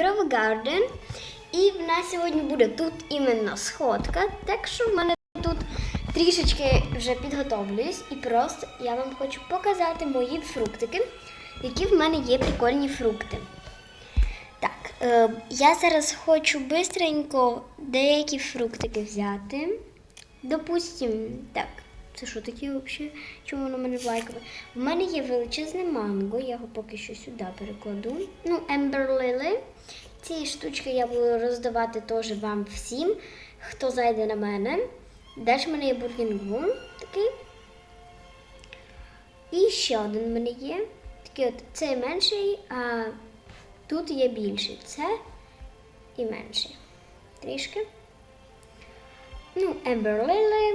Grove Garden. І в нас сьогодні буде тут іменно сходка. Так що в мене тут трішечки вже підготовлююсь. І просто я вам хочу показати мої фруктики, які в мене є прикольні фрукти. Так, е, я зараз хочу бистренько деякі фруктики взяти. Допустим, так, це що таке взагалі? Чому воно мене лайкове? У мене є величезне манго, я його поки що сюди перекладу. Ну, Ember Lily. Ці штучки я буду роздавати теж вам всім, хто зайде на мене. Далі в мене є бургінгун такий. І ще один в мене є. Такий от цей менший, а тут є більший. Це і менший. Трішки. Ну,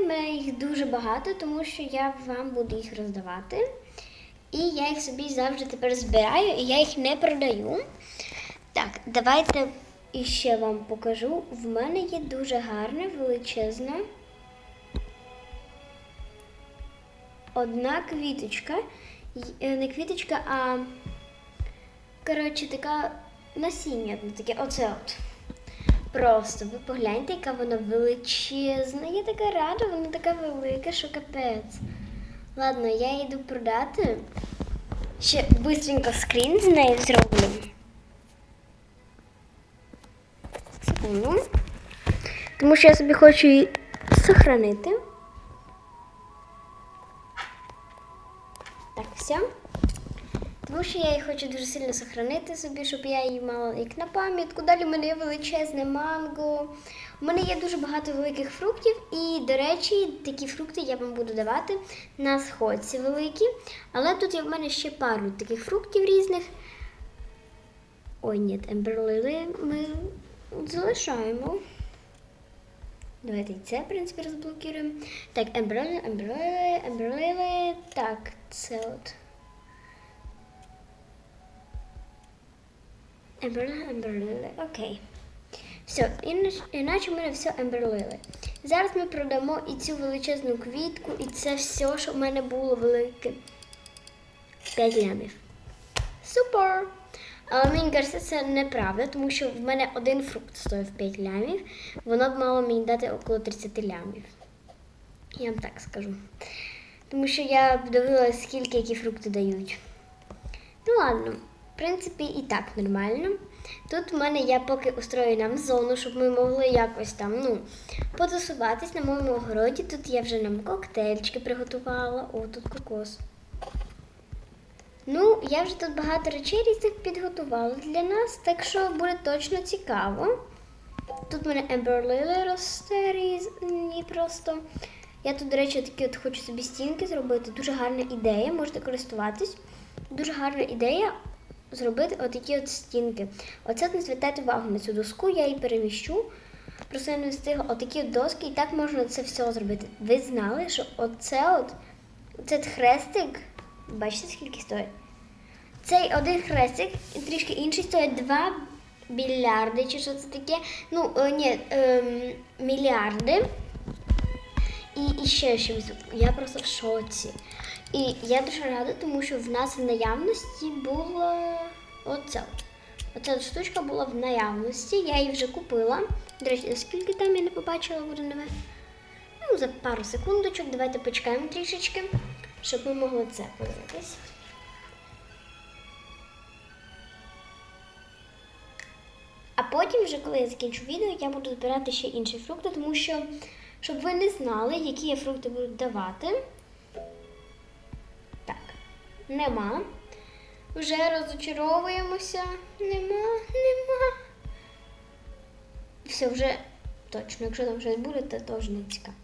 в мене їх дуже багато, тому що я вам буду їх роздавати. І я їх собі завжди тепер збираю, і я їх не продаю. Так, давайте іще вам покажу. В мене є дуже гарна, величезна. Одна квіточка. Е, Не квіточка, а коротше, така насіння, таке, оце от. Просто ви погляньте, яка вона величезна. Я така рада, вона така велика, що капець. Ладно, я йду продати. Ще швидко скрін з нею зроблю. Тому що я собі хочу її сохранити. Що я її хочу дуже сильно сохранити собі, щоб я її мала як на пам'ятку. Далі в мене є величезне манго. У мене є дуже багато великих фруктів, і, до речі, такі фрукти я вам буду давати на сходці великі. Але тут є в мене ще пару таких фруктів різних. Ой, ні, емберлили ми залишаємо. Давайте і це, в принципі, розблокуємо. Так, ембрили, ембрили, ембрили. Так, це от. Емберлили, емберлили. Окей. Все, іначе, в мене все емберлили. Зараз ми продамо і цю величезну квітку, і це все, що в мене було велике. 5 лямів. Супер! Але мені кажеться, це неправда, тому що в мене один фрукт стоїв 5 лямів. Воно б мало мені дати около 30 лямів. Я вам так скажу. Тому що я б дивилася, скільки які фрукти дають. Ну ладно, в принципі, і так нормально. Тут в мене я поки устрою нам зону, щоб ми могли якось там, ну, потусуватись на моєму огороді. Тут я вже нам коктейльчики приготувала. О, тут кокос. Ну, я вже тут багато речей різних підготувала для нас, так що буде точно цікаво. Тут в мене Lily росте різні просто. Я тут, до речі, такі от хочу собі стінки зробити. Дуже гарна ідея, можете користуватись. Дуже гарна ідея зробити отакі от стінки. Оце не звертайте увагу на цю доску, я її переміщу. Просто я не встигла отакі от доски, і так можна це все зробити. Ви знали, що оце от, оцей от хрестик, бачите, скільки стоїть? Цей один хрестик, і трішки інший стоїть 2 мільярди, чи що це таке? Ну, е, ні, ем, мільярди. І, і ще щось. Я просто в шоці. І я дуже рада, тому що в нас в наявності було оце. Оця штучка була в наявності, я її вже купила. До речі, скільки там я не побачила буде. Ну, за пару секундочок, давайте почекаємо трішечки, щоб ми могли це подивитись. А потім, вже коли я закінчу відео, я буду збирати ще інші фрукти, тому що, щоб ви не знали, які я фрукти буду давати. Так, нема. Вже розочаровуємося. Нема, нема. Все, вже точно, якщо там щось буде, то теж не цікаво.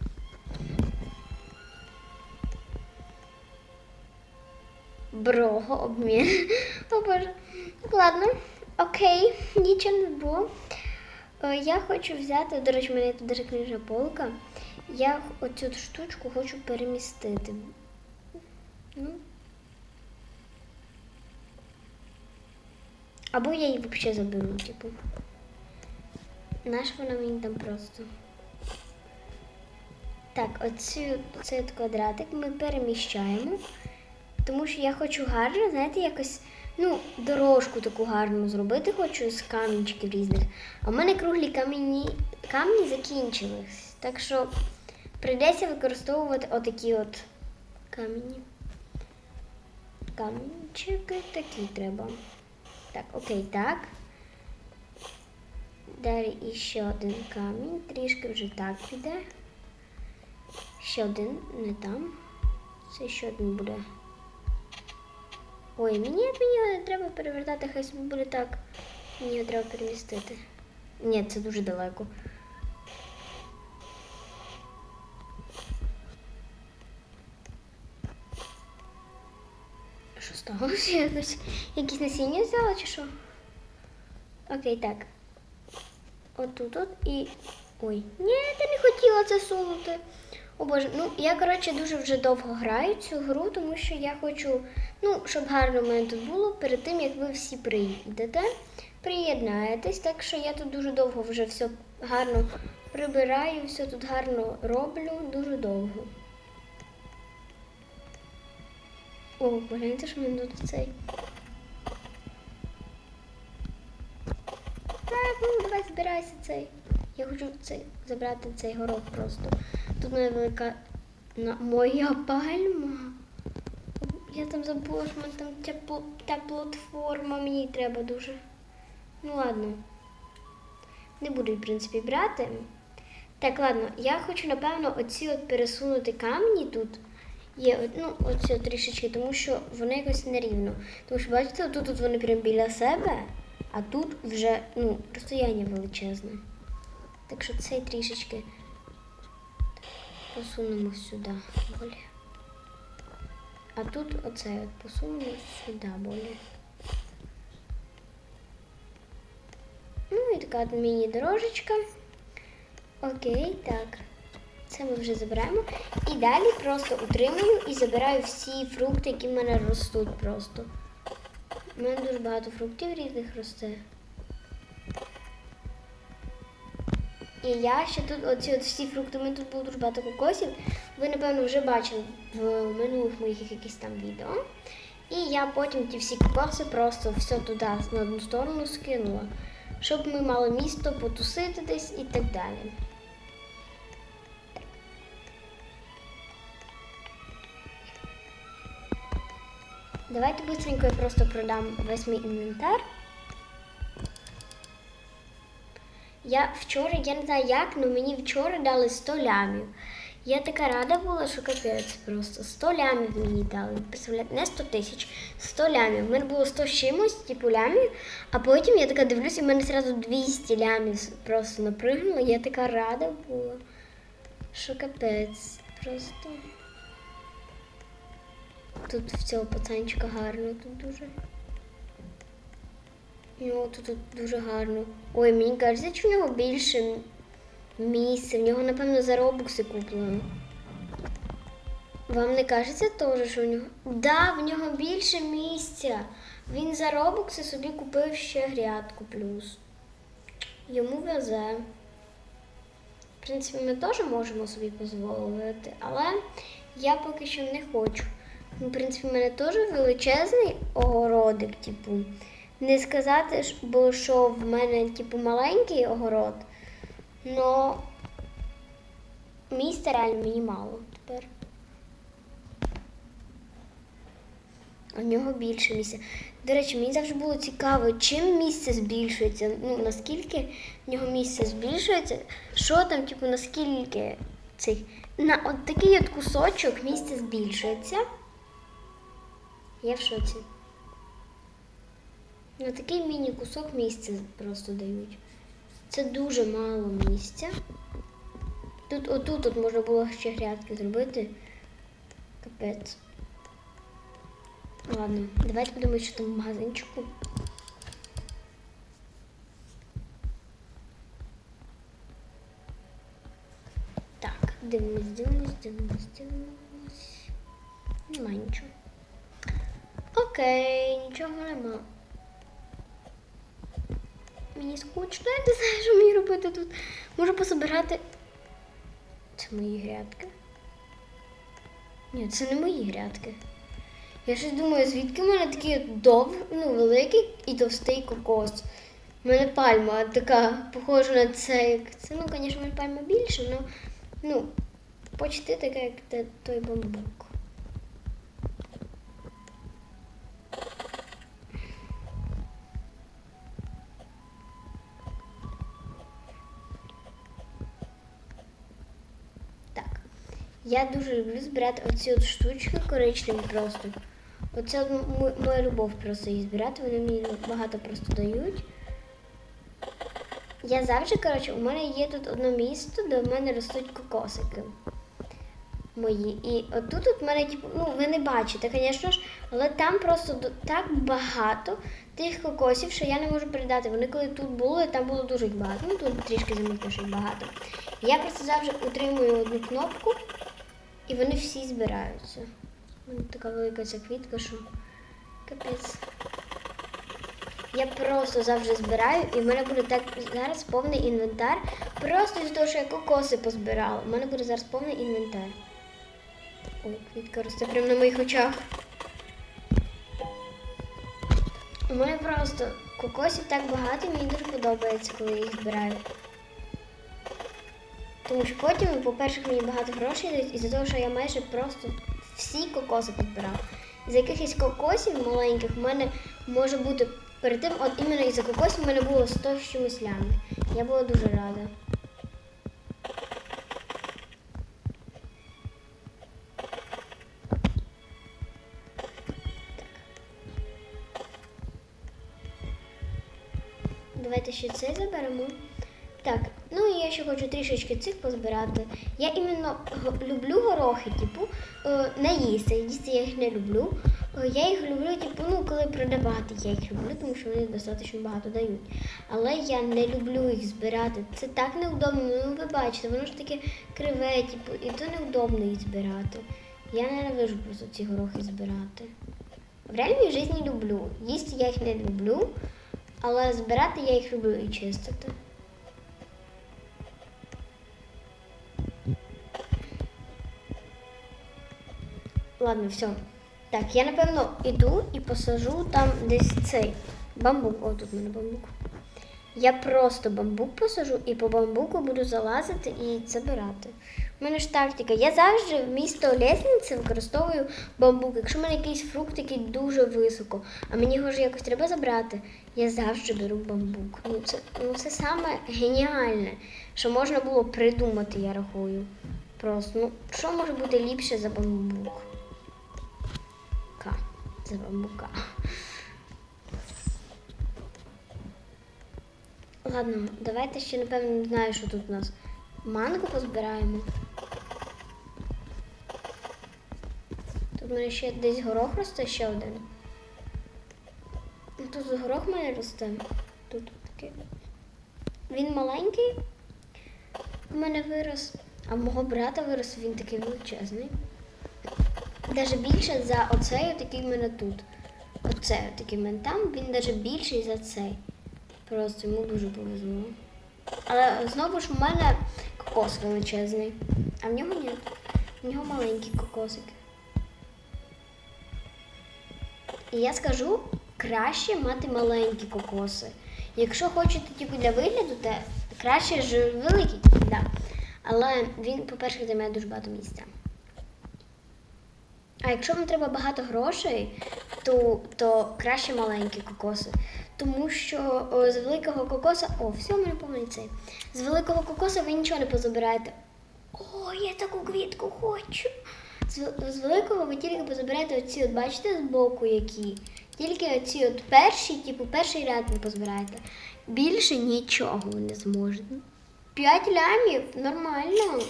Брого обмін. О боже. Ладно, окей, нічого не було. Е, Я хочу взяти, до речі, мене тут даже книжна полка. Я оцю штучку хочу перемістити. Ну. Або я її взагалі заберу, типу. Наш вона мені там просто. Так, оцю, цей квадратик ми переміщаємо. Тому що я хочу гарно, знаєте, якось ну, дорожку таку гарну зробити хочу з камінчиків різних. А в мене круглі камені, камні закінчились. Так що прийдеться використовувати отакі от камені. Камінчики такі треба. Так, окей, так. Далі іще один камінь, трішки вже так піде. Ще один, не там. Це ще один буде. Ой, мені, мені його не треба перевертати, хай собі буде так. Мені його треба перемістити. Ні, це дуже далеко. Сталося? Якось якісь насіння взяла чи що? Окей, так. Отут от і. Ой, ні, ти не хотіла це сунути. О Боже, ну я, коротше, дуже вже довго граю цю гру, тому що я хочу, ну, щоб гарно в мене тут було перед тим, як ви всі приїдете, приєднаєтесь. Так що я тут дуже довго вже все гарно прибираю, все тут гарно роблю, дуже довго. О, погляньте, що в мене тут цей. Так, ну давай збирайся цей. Я хочу цей забрати цей горох просто. Тут в велика на, моя пальма. Я там забула, що мене там тепло, та платформа, мені треба дуже. Ну ладно. Не буду, в принципі, брати. Так, ладно, я хочу, напевно, оці от пересунути камні тут. Є ну, оці трішечки, тому що вони якось нерівно. Тому що, бачите, тут, тут вони прямо біля себе, а тут вже ну, розстояння величезне. Так що цей трішечки посунемо сюди болі. А тут оцей от посунемо сюди болі. Ну і така міні-дорожечка. Окей, так. Це ми вже забираємо. І далі просто утримую і забираю всі фрукти, які в мене ростуть просто. У мене дуже багато фруктів різних росте. І я ще тут оці от всі фрукти, у мене тут було дуже багато кокосів. Ви, напевно, вже бачили в минулих моїх якихось там відео. І я потім ті всі кокоси просто все туди на одну сторону скинула, щоб ми мали місто потусити десь і так далі. Давайте быстренько я просто продам весь мій інвентар. Я вчора, я не знаю як, але мені вчора дали 100 лямів. Я така рада була, що капець просто 100 лямів мені дали. Представляєте, не 100 тисяч, 100 лямів. У мене було 100 з чимось, типу лямів, а потім я така дивлюся, і в мене одразу 200 лямів просто напригнуло. Я така рада була, що капець просто. Тут в цього пацанчика гарно, тут дуже. Ну, тут, тут дуже гарно. Ой, мені кажеться, що в нього більше місця. В нього, напевно, за робокси куплено. Вам не кажеться теж, що в нього. Да, в нього більше місця. Він за робокси собі купив ще грядку плюс. Йому везе. В принципі, ми теж можемо собі дозволити, але я поки що не хочу. Ну, в принципі, в мене теж величезний огородик, типу. Не сказати, бо що в мене, типу, маленький огород, но місця реально мені мало тепер. В нього більше місця. До речі, мені завжди було цікаво, чим місце збільшується. Ну, наскільки в нього місце збільшується, що там, типу, наскільки цих. На от такий от кусочок місце збільшується. Я в шоці. На такий міні-кусок місця просто дають. Це дуже мало місця. Тут отут от можна було ще грядки зробити. Капець. Ладно, давайте подумаємо, що там в магазинчику. Так, дивимось, дивимось, дивимось, дивимось. Нема нічого. Окей, нічого нема. Мені скучно, я не знаю, що мені робити тут. Можу пособирати. Це мої грядки. Ні, це не мої грядки. Я щось думаю, звідки в мене такий дов, ну, великий і товстий кокос. У мене пальма така похожа на це, як це. Ну, звісно, пальма більше, але ну, почти така, як той бамбук. Я дуже люблю збирати оці от штучки коричневі просто. Оце моя любов просто їх збирати, вони мені багато просто дають. Я завжди, коротше, у мене є тут одне місто, де в мене ростуть кокосики. Мої. І отут от мене, типу, ну, ви не бачите, звісно ж, але там просто так багато тих кокосів, що я не можу передати. Вони коли тут були, там було дуже багато. Ну тут трішки замітно, що багато. Я просто завжди утримую одну кнопку, і вони всі збираються. У така велика ця квітка, що капець. Я просто завжди збираю, і в мене буде так зараз повний інвентар. Просто з того, що я кокоси позбирала. У мене буде зараз повний інвентар. Ой, квітка росте прямо на моїх очах. У мене просто кокосів так багато, мені дуже подобається, коли їх збираю. Тому що потім, по-перше, мені багато грошей дають, із-за того, що я майже просто всі кокоси підбирала. З якихось кокосів маленьких в мене може бути перед тим, от іменно із-за кокосів в мене було 100 з чимось лямів. Я була дуже рада. Давайте ще цей заберемо. Хочу трішечки цих позбирати. Я іменно люблю горохи, типу, не їсти. Їсти я їх не люблю. Е, Я їх люблю, типу, ну, коли продавати, я їх люблю, тому що вони достатньо багато дають. Але я не люблю їх збирати. Це так неудобно. Ну, ви бачите, воно ж таке криве, типу, і то неудобно їх збирати. Я ненавижу просто ці горохи збирати. В реальній житті люблю. Їсти я їх не люблю, але збирати я їх люблю і чистити. Ладно, все. Так, я напевно іду і посажу там десь цей бамбук. О, тут в мене бамбук. Я просто бамбук посажу і по бамбуку буду залазити і забирати. У мене ж тактика. Я завжди вмісто лісниці використовую бамбук. Якщо в мене якийсь фрукт, який дуже високо, а мені його ж якось треба забрати, я завжди беру бамбук. Ну це, ну, це саме геніальне, що можна було придумати, я рахую. Просто, ну, що може бути ліпше за бамбук? За бамбука. Ладно, давайте ще, напевно, не знаю, що тут у нас. Манго позбираємо. Тут в мене ще десь горох росте ще один. Ну, Тут горох в мене росте. Тут такий. Він маленький. У мене вирос. А мого брата вирос він такий величезний. Даже більше за оцей, такий в мене тут. Оцей такий в мене там, він навіть більший за цей. Просто йому дуже повезло. Але знову ж в мене кокос величезний. А в нього ні. В нього маленькі кокосики. І я скажу, краще мати маленькі кокоси. Якщо хочете типу для вигляду, то краще ж великий, да. Але він, по-перше, займає дуже багато місця. А якщо вам треба багато грошей, то, то краще маленькі кокоси. Тому що о, з великого кокоса. О, все, в мене повний. З великого кокоса ви нічого не позабираєте. О, я таку квітку хочу. З, з великого ви тільки позабираєте оці, от бачите, збоку які. Тільки оці от перші, типу, перший ряд ви позбираєте. Більше нічого ви не зможете. П'ять лямів нормально.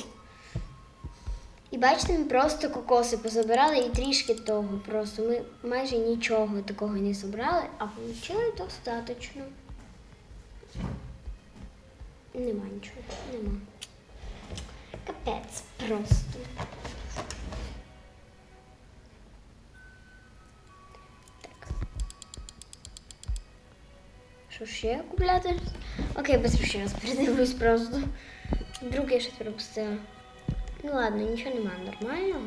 І бачите, ми просто кокоси позабирали і трішки того. Просто ми майже нічого такого не зібрали, а отримали достатньо. Нема нічого, нема. Капець просто. Так. Що ще купляти? Окей, без ще раз передивлюсь просто. Вдруг я щось пропустила. Ну ладно, нічого нема нормального.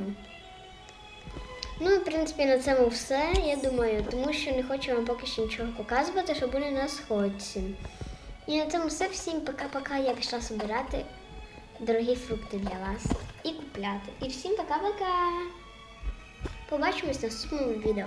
Ну, в принципі, на цьому все, я думаю, тому що не хочу вам поки що нічого показувати, що буде на сходці. І на цьому все. Всім пока-пока. Я пішла збирати дорогі фрукти для вас і купляти. І всім пока-пока. Побачимось в наступному відео.